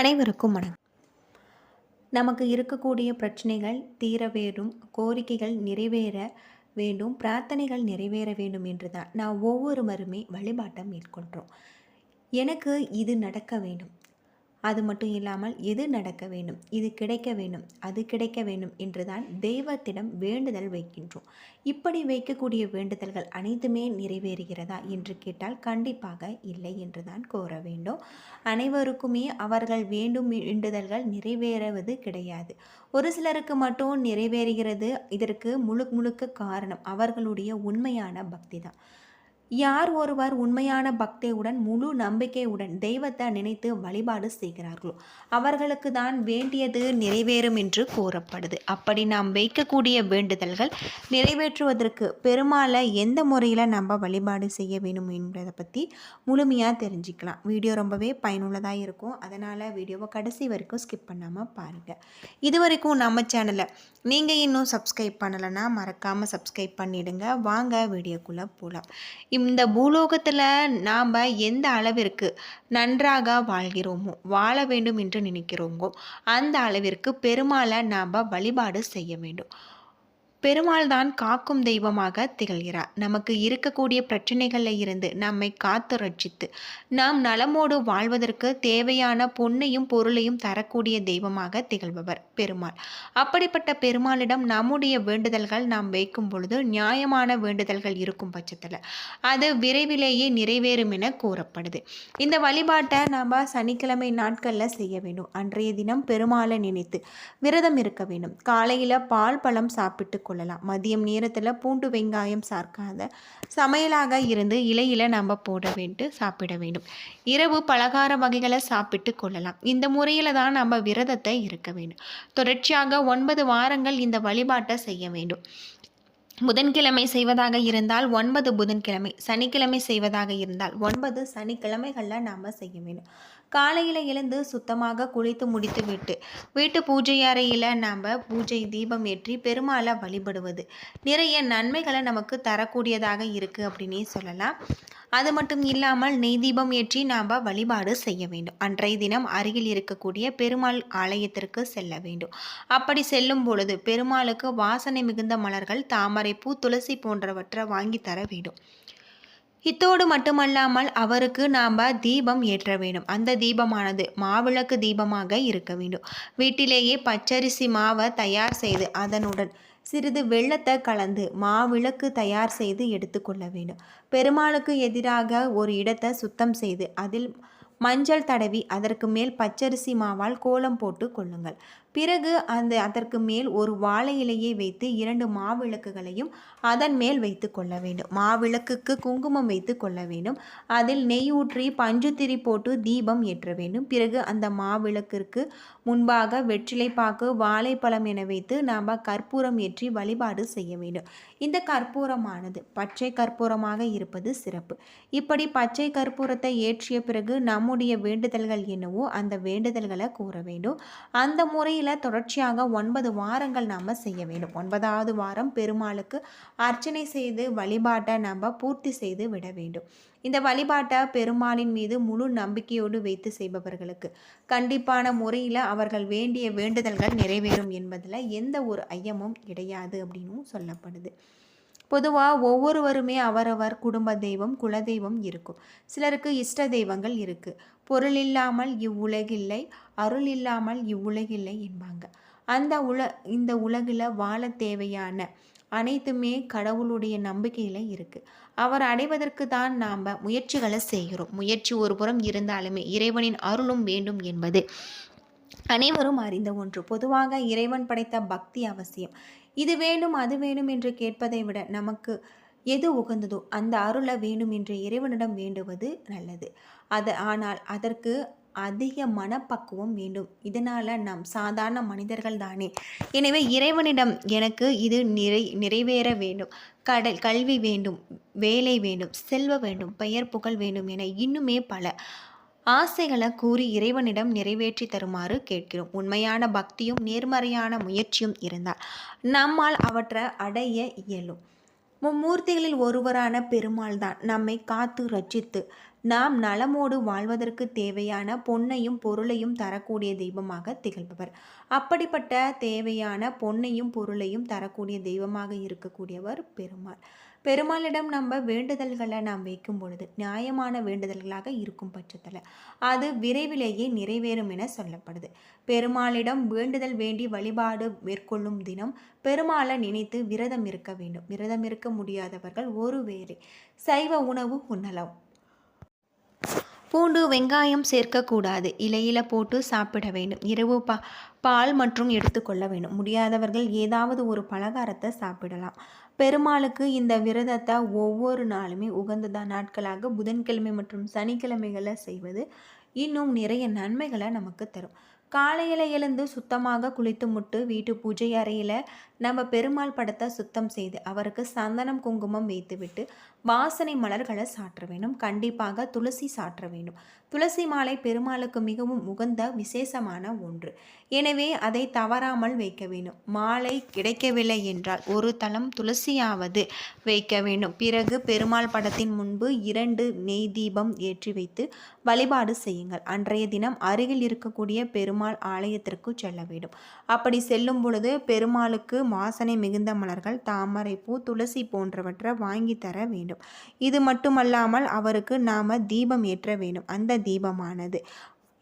அனைவருக்கும் வணக்கம். நமக்கு இருக்கக்கூடிய பிரச்சனைகள் தீர வேண்டும் கோரிக்கைகள் நிறைவேற வேண்டும் பிரார்த்தனைகள் நிறைவேற வேண்டும் என்று தான் நான் ஒவ்வொருவருமே வழிபாட்டை மேற்கொள்கிறோம் எனக்கு இது நடக்க வேண்டும். அது மட்டும் இல்லாமல் எது நடக்க வேண்டும் இது கிடைக்க வேண்டும் அது கிடைக்க வேண்டும் என்றுதான் தெய்வத்திடம் வேண்டுதல் வைக்கின்றோம். இப்படி வைக்கக்கூடிய வேண்டுதல்கள் அனைத்துமே நிறைவேறுகிறதா என்று கேட்டால் கண்டிப்பாக இல்லை என்று தான் கோர வேண்டும். அனைவருக்குமே அவர்கள் வேண்டும் வேண்டுதல்கள் நிறைவேறுவது கிடையாது. ஒரு சிலருக்கு மட்டும் நிறைவேறுகிறது இதற்கு முழு முழுக்க காரணம் அவர்களுடைய உண்மையான பக்தி தான். யார் ஒருவர் உண்மையான பக்தியுடன் முழு நம்பிக்கையுடன் தெய்வத்தை நினைத்து வழிபாடு செய்கிறார்களோ அவர்களுக்கு தான் வேண்டியது நிறைவேறும் என்று கூறப்படுது. அப்படி நாம் வைக்கக்கூடிய வேண்டுதல்கள் நிறைவேற்றுவதற்கு பெருமாளை எந்த முறையில் நம்ம வழிபாடு செய்ய வேணும் என்பதை பற்றி முழுமையாக தெரிஞ்சுக்கலாம். வீடியோ ரொம்பவே பயனுள்ளதாக இருக்கும். அதனால் வீடியோவை கடைசி வரைக்கும் ஸ்கிப் பண்ணாமல் பாருங்கள் இது வரைக்கும் நம்ம சேனலை நீங்கள் இன்னும் சப்ஸ்கிரைப் பண்ணலைன்னா மறக்காமல் சப்ஸ்கிரைப் பண்ணிவிடுங்க வாங்க வீடியோக்குள்ளே போகலாம் இந்த பூலோகத்தில் நாம் எந்த அளவிற்கு நன்றாக வாழ்கிறோமோ வாழ வேண்டும் என்று நினைக்கிறோமோ அந்த அளவிற்கு பெருமாளை நாம் வழிபாடு செய்ய வேண்டும். பெருமாள் தான் காக்கும் தெய்வமாக திகழ்கிறார். நமக்கு இருக்கக்கூடிய பிரச்சனைகளில் இருந்து நம்மை காத்து ரட்சித்து நாம் நலமோடு வாழ்வதற்கு தேவையான பொன்னையும் பொருளையும் தரக்கூடிய தெய்வமாக திகழ்பவர் பெருமாள். அப்படிப்பட்ட பெருமாளிடம் நம்முடைய வேண்டுதல்கள் நாம் வைக்கும் பொழுது நியாயமான வேண்டுதல்கள் இருக்கும் பட்சத்தில் அது விரைவிலேயே நிறைவேறும் என கூறப்படுது. இந்த வழிபாட்டை நாம் சனிக்கிழமை நாட்களில் செய்ய வேண்டும். அன்றைய தினம் பெருமாளை நினைத்து விரதம் இருக்க வேண்டும். காலையில் பால் பழம் சாப்பிட்டு கொள்ளலாம். மதியம் நேரத்தில் பூண்டு வெங்காயம் சார்க்காத சமையலாக இருந்து இலையில் நம்ம போட வேண்டும் சாப்பிட வேண்டும். இரவு பலகார வகைகளை சாப்பிட்டு கொள்ளலாம். இந்த முறையில் தான் நம்ம விரதத்தை இருக்க வேண்டும். தொடர்ச்சியாக ஒன்பது வாரங்கள் இந்த வழிபாட்டை செய்ய வேண்டும். புதன்கிழமை செய்வதாக இருந்தால் ஒன்பது புதன்கிழமை சனிக்கிழமை செய்வதாக இருந்தால் ஒன்பது சனிக்கிழமைகளில் நாம் செய்ய வேண்டும். காலையில் எழுந்து சுத்தமாக குளித்து முடித்து விட்டு வீட்டு பூஜை அறையில் நாம் பூஜை தீபம் ஏற்றி பெருமாளை வழிபடுவது. நிறைய நன்மைகளை நமக்கு தரக்கூடியதாக இருக்குது அப்படின்னே சொல்லலாம். அது மட்டும் இல்லாமல் நெய் தீபம் ஏற்றி நாம் வழிபாடு செய்ய வேண்டும். அன்றைய தினம் அருகில் இருக்கக்கூடிய பெருமாள் ஆலயத்திற்கு செல்ல வேண்டும். அப்படி செல்லும் பொழுது பெருமாளுக்கு வாசனை மிகுந்த மலர்கள் தாமரை பூ துளசி போன்றவற்றை வாங்கி தர வேண்டும். இத்தோடு மட்டுமல்லாமல் அவருக்கு நாம் தீபம் ஏற்ற வேண்டும். அந்த தீபமானது மாவிளக்கு தீபமாக இருக்க வேண்டும். வீட்டிலேயே பச்சரிசி மாவை தயார் செய்து அதனுடன் சிறிது வெள்ளத்தை கலந்து மாவிளக்கு தயார் செய்து எடுத்துக்கொள்ள வேண்டும். பெருமாளுக்கு எதிராக ஒரு இடத்தை சுத்தம் செய்து அதில் மஞ்சள் தடவி அதற்கு மேல் பச்சரிசி மாவால் கோலம் போட்டு கொள்ளுங்கள். பிறகு அந்த அதற்கு மேல் ஒரு வாழை இலையை வைத்து இரண்டு மாவிளக்குகளையும் அதன் மேல் வைத்து கொள்ள வேண்டும். மாவிளக்குக்கு குங்குமம் வைத்து கொள்ள வேண்டும். அதில் நெய் ஊற்றி பஞ்சுத்திரி போட்டு தீபம் ஏற்ற வேண்டும். பிறகு அந்த மாவிளக்கிற்கு முன்பாக வெற்றிலை பாக்கு வாழைப்பழம் என வைத்து நாம் கற்பூரம் ஏற்றி வழிபாடு செய்ய வேண்டும். இந்த கற்பூரமானது பச்சை கற்பூரமாக இருப்பது சிறப்பு. இப்படி பச்சை கற்பூரத்தை ஏற்றிய பிறகு நம்முடைய வேண்டுதல்கள் என்னவோ அந்த வேண்டுதல்களை கூற வேண்டும். அந்த முறை முறையில் தொடர்ச்சியாக ஒன்பது வாரங்கள் நாம் செய்ய வேண்டும். ஒன்பதாவது வாரம் பெருமாளுக்கு அர்ச்சனை செய்து வழிபாட்டை நம்ம பூர்த்தி செய்து விட வேண்டும். இந்த வழிபாட்டை பெருமாளின் மீது முழு நம்பிக்கையோடு வைத்து செய்பவர்களுக்கு கண்டிப்பான முறையில் அவர்கள் வேண்டிய வேண்டுதல்கள் நிறைவேறும் என்பதில் எந்த ஒரு ஐயமும் கிடையாது அப்படின்னும் சொல்லப்படுது. பொதுவாக ஒவ்வொருவருமே அவரவர் குடும்ப தெய்வம் குலதெய்வம் இருக்கும். சிலருக்கு இஷ்ட தெய்வங்கள் இருக்குது பொருள் இல்லாமல் இவ்வுலகில்லை அருள் இல்லாமல் இவ்வுலகில்லை என்பாங்க. அந்த உல இந்த உலகில் வாழ தேவையான அனைத்துமே கடவுளுடைய நம்பிக்கையில் இருக்குது அவர் அடைவதற்கு தான் நாம் முயற்சிகளை செய்கிறோம். முயற்சி ஒரு புறம் இருந்தாலுமே இறைவனின் அருளும் வேண்டும் என்பது அனைவரும் அறிந்த ஒன்று. பொதுவாக இறைவன் படைத்த பக்தி அவசியம். இது வேணும் அது வேணும் என்று கேட்பதை விட நமக்கு எது உகந்ததோ அந்த அருளை வேண்டும் என்று இறைவனிடம் வேண்டுவது நல்லது. அது ஆனால் அதற்கு அதிக மனப்பக்குவம் வேண்டும். இதனால் நாம் சாதாரண மனிதர்கள் தானே. எனவே இறைவனிடம் எனக்கு இது நிறை நிறைவேற வேண்டும். கடல் கல்வி வேண்டும் வேலை வேண்டும் செல்வ வேண்டும் பெயர் புகழ் வேண்டும் என இன்னுமே பல ஆசைகளை கூறி இறைவனிடம் நிறைவேற்றி தருமாறு கேட்கிறோம். உண்மையான பக்தியும் நேர்மறையான முயற்சியும் இருந்தால் நம்மால் அவற்றை அடைய இயலும். மும்மூர்த்திகளில் ஒருவரான பெருமாள் தான் நம்மை காத்து ரட்சித்து நாம் நலமோடு வாழ்வதற்கு தேவையான பொன்னையும் பொருளையும் தரக்கூடிய தெய்வமாக திகழ்பவர். அப்படிப்பட்ட தேவையான பொன்னையும் பொருளையும் தரக்கூடிய தெய்வமாக இருக்கக்கூடியவர் பெருமாள். பெருமாளிடம் நம்ம வேண்டுதல்களை நாம் வைக்கும் பொழுது நியாயமான வேண்டுதல்களாக இருக்கும் பட்சத்தில் அது விரைவிலேயே நிறைவேறும் என சொல்லப்படுது. பெருமாளிடம் வேண்டுதல் வேண்டி வழிபாடு மேற்கொள்ளும் தினம் பெருமாளை நினைத்து விரதம் இருக்க வேண்டும். விரதம் இருக்க முடியாதவர்கள் ஒருவேளை சைவ உணவு உண்ணலாம். பூண்டு வெங்காயம் சேர்க்கக்கூடாது. இலையில போட்டு சாப்பிட வேண்டும். இரவு பா பால் மற்றும் எடுத்துக்கொள்ள வேண்டும். முடியாதவர்கள் ஏதாவது ஒரு பலகாரத்தை சாப்பிடலாம். பெருமாளுக்கு இந்த விரதத்தை ஒவ்வொரு நாளுமே உகந்ததா நாட்களாக புதன்கிழமை மற்றும் சனிக்கிழமைகளை செய்வது இன்னும் நிறைய நன்மைகளை நமக்கு தரும். காலையில் எழுந்து சுத்தமாக குளித்து முட்டு வீட்டு பூஜை அறையில் நம்ம பெருமாள் படத்தை சுத்தம் செய்து அவருக்கு சந்தனம் குங்குமம் வைத்துவிட்டு வாசனை மலர்களை சாற்ற வேண்டும். கண்டிப்பாக துளசி சாற்ற வேண்டும். துளசி மாலை பெருமாளுக்கு மிகவும் உகந்த விசேஷமான ஒன்று. எனவே அதை தவறாமல் வைக்க வேண்டும். மாலை கிடைக்கவில்லை என்றால் ஒரு தளம் துளசியாவது வைக்க வேண்டும். பிறகு பெருமாள் படத்தின் முன்பு இரண்டு நெய் தீபம் ஏற்றி வைத்து வழிபாடு செய்யுங்கள். அன்றைய தினம் அருகில் இருக்கக்கூடிய பெருமாள் ஆலயத்திற்கு செல்ல வேண்டும். அப்படி செல்லும் பொழுது பெருமாளுக்கு வாசனை மிகுந்த மலர்கள் தாமரை பூ துளசி போன்றவற்றை வாங்கி தர வேண்டும். இது மட்டுமல்லாமல் அவருக்கு நாம் தீபம் ஏற்ற வேண்டும். அந்த தீபமானது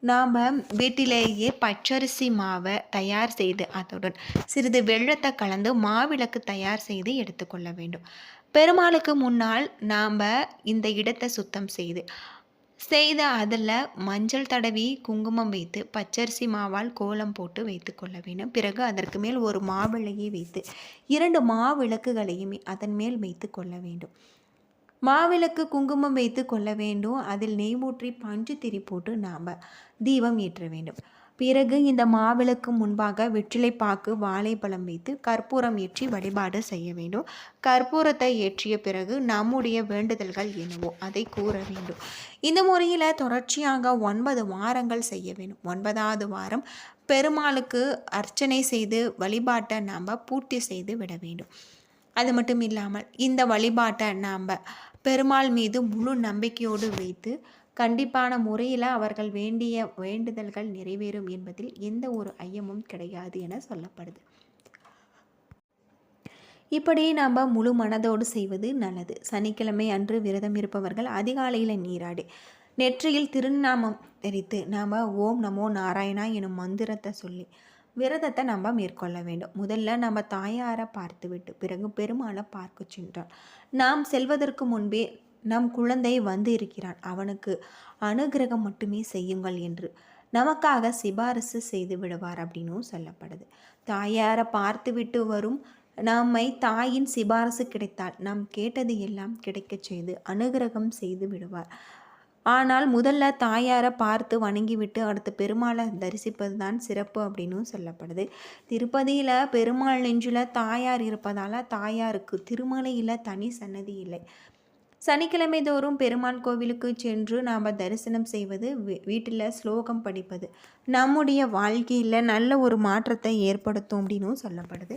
நாம் வீட்டிலேயே பச்சரிசி மாவை தயார் செய்து அதுடன் சிறிது வெள்ளத்தை கலந்து மாவிளக்கு தயார் செய்து எடுத்துக்கொள்ள வேண்டும். பெருமாளுக்கு முன்னால் நாம் இந்த இடத்தை சுத்தம் செய்து செய்த அதில் மஞ்சள் தடவி குங்குமம் வைத்து பச்சரிசி மாவால் கோலம் போட்டு வைத்து கொள்ள வேண்டும். பிறகு அதற்கு மேல் ஒரு மாவிளையை வைத்து இரண்டு மாவிளக்குகளையுமே அதன் மேல் வைத்து கொள்ள வேண்டும். மாவிளக்கு குங்குமம் வைத்து கொள்ள வேண்டும். அதில் நெய் ஊற்றி பஞ்சு திரி போட்டு நாம் தீபம் ஏற்ற வேண்டும். பிறகு இந்த மாவிளக்கு முன்பாக வெற்றிலை பாக்கு வாழைப்பழம் வைத்து கற்பூரம் ஏற்றி வழிபாடு செய்ய வேண்டும். கற்பூரத்தை ஏற்றிய பிறகு நம்முடைய வேண்டுதல்கள் என்னவோ அதை கூற வேண்டும். இந்த முறையில் தொடர்ச்சியாக ஒன்பது வாரங்கள் செய்ய வேண்டும். ஒன்பதாவது வாரம் பெருமாளுக்கு அர்ச்சனை செய்து வழிபாட்டை நாம் பூர்த்தி செய்து விட வேண்டும். அது மட்டும் இல்லாமல் இந்த வழிபாட்டை நாம் பெருமாள் மீது முழு நம்பிக்கையோடு வைத்து கண்டிப்பான முறையில் அவர்கள் வேண்டிய வேண்டுதல்கள் நிறைவேறும் என்பதில் எந்த ஒரு ஐயமும் கிடையாது என சொல்லப்படுது. இப்படி நாம் முழு மனதோடு செய்வது நல்லது. சனிக்கிழமை அன்று விரதம் இருப்பவர்கள் அதிகாலையில் நீராடி நெற்றியில் திருநாமம் தெரித்து நாம் ஓம் நமோ நாராயணா எனும் மந்திரத்தை சொல்லி விரதத்தை நம்ம மேற்கொள்ள வேண்டும். முதல்ல நம்ம தாயாரை பார்த்துவிட்டு பிறகு பெருமாளை பார்க்க சென்றான். நாம் செல்வதற்கு முன்பே நம் குழந்தை வந்து இருக்கிறான். அவனுக்கு அனுகிரகம் மட்டுமே செய்யுங்கள் என்று. நமக்காக சிபாரிசு செய்து விடுவார் அப்படின்னும் சொல்லப்படுது. தாயாரை பார்த்துவிட்டு வரும் நம்மை தாயின் சிபாரசு கிடைத்தால் நாம் கேட்டது எல்லாம் கிடைக்கச் செய்து அனுகிரகம் செய்து விடுவார். ஆனால் முதல்ல தாயாரை பார்த்து வணங்கிவிட்டு அடுத்து பெருமாளை தரிசிப்பது தான் சிறப்பு அப்படின்னு சொல்லப்படுது. திருப்பதியில் பெருமாள் நெஞ்சில் தாயார் இருப்பதால் தாயாருக்கு திருமலையில் தனி சன்னதி இல்லை. சனிக்கிழமை தோறும் பெருமாள் கோவிலுக்கு சென்று நாம் தரிசனம் செய்வது வீட்டில் ஸ்லோகம் படிப்பது. நம்முடைய வாழ்க்கையில் நல்ல ஒரு மாற்றத்தை ஏற்படுத்தும் அப்படின்னும் சொல்லப்படுது.